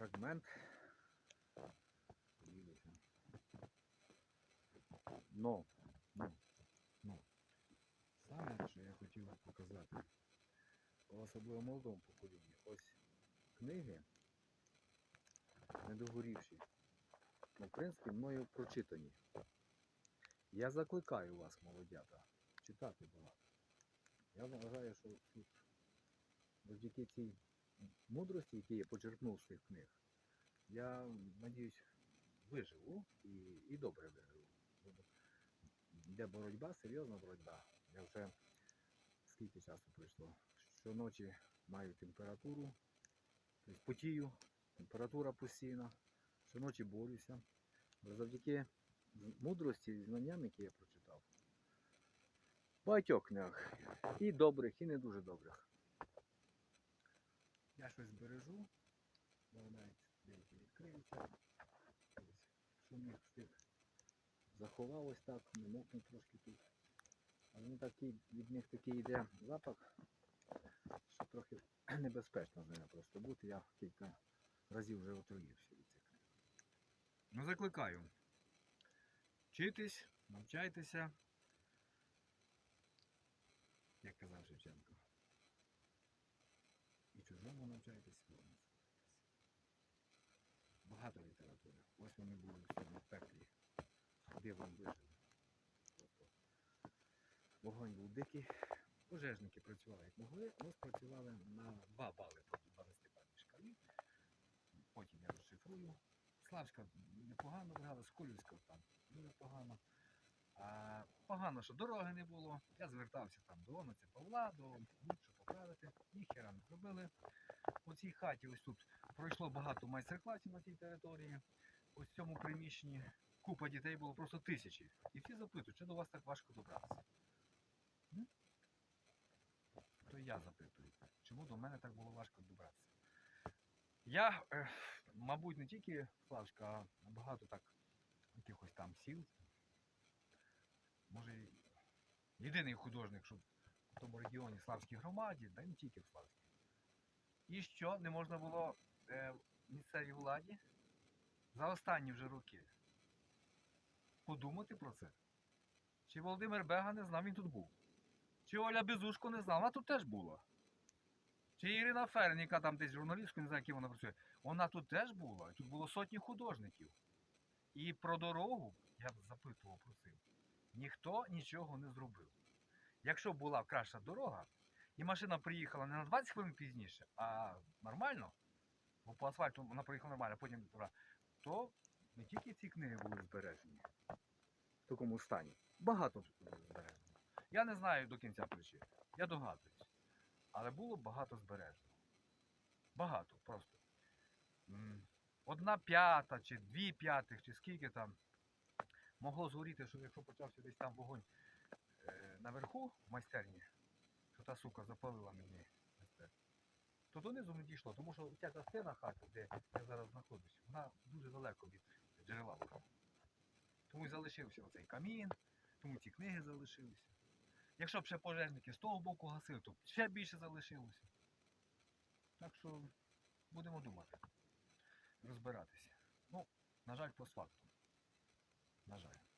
фрагмент. Но, ну, ну. Саме, що я хотів показати, особливо молодому поколінні, ось книги недогорівші. Ну, в принципі, мною прочитані. Я закликаю вас, молодята, читати багато. Я вважаю, що тут завдяки цій мудрості, які я почерпнув з цих книг, я надіюсь, виживу і, і добре виживу. Йде боротьба, серйозна боротьба. Я вже скільки часу пройшло. Щоночі маю температуру, тобто потію, температура постійна, щоночі борюся. Завдяки мудрості і знанням, які я прочитав. Багатьох книгах. І добрих, і не дуже добрих. Я щось бережу, бо навіть деякі відкриються. Міг встиг заховав ось так, не мокне трошки тут. Але він такий, від них такий йде запах, що трохи небезпечно з ними просто бути. Я кілька разів вже отруївся від цих. Ну, закликаю. Вчитись, навчайтеся. Як казав Шевченко. Чужому навчайтесь, свого. Багато літератури. Ось вони були в пеклі. Дивом вижили. Тобто вогонь був дикий. Пожежники працювали як могли, ми спрацювали на 2 бали по 12-бальній шкалі. Потім я розшифрую. Славська непогано виграла, Сколівська там дуже погано. А, погано, що дороги не було. Я звертався там до Оноця Павла, до будь-що поправити. Ніхера не зробили. У цій хаті ось тут пройшло багато майстер-класів на цій території. Ось в цьому приміщенні купа дітей було просто тисячі. І всі запитують, чи до вас так важко добратися. То я запитую, чому до мене так було важко добратися. Я, е, мабуть, не тільки Славська, а багато так якихось там сіл. Може, і єдиний художник, що в тому регіоні Славській громаді, да й не тільки в Славській. І що не можна було е, місцевій владі за останні вже роки подумати про це. Чи Володимир Бега не знав, він тут був. Чи Оля Безушко не знала, вона тут теж була. Чи Ірина Ферн, яка там десь журналісткою, не знаю, яким вона працює, вона тут теж була. Тут було сотні художників. І про дорогу, я б запитував, просив, ніхто нічого не зробив. Якщо була краща дорога, і машина приїхала не на 20 хвилин пізніше, а нормально, бо по асфальту вона проїхала нормально, потім то не тільки ці книги були збережені в такому стані. Багато збережено. Я не знаю до кінця причин. Я догадуюсь. Але було багато збережено. Багато просто. Одна п'ята, чи дві п'ятих, чи скільки там могло згоріти, що якщо почався десь там вогонь наверху в майстерні, що та сука запалила мені то донизу не дійшло, тому що ця частина хати, де я зараз знаходжусь, вона дуже далеко від джерела. Тому і залишився оцей камін, тому ці книги залишилися. Якщо б ще пожежники з того боку гасили, то ще більше залишилося. Так що будемо думати, розбиратися. Ну, на жаль, постфактум. На жаль.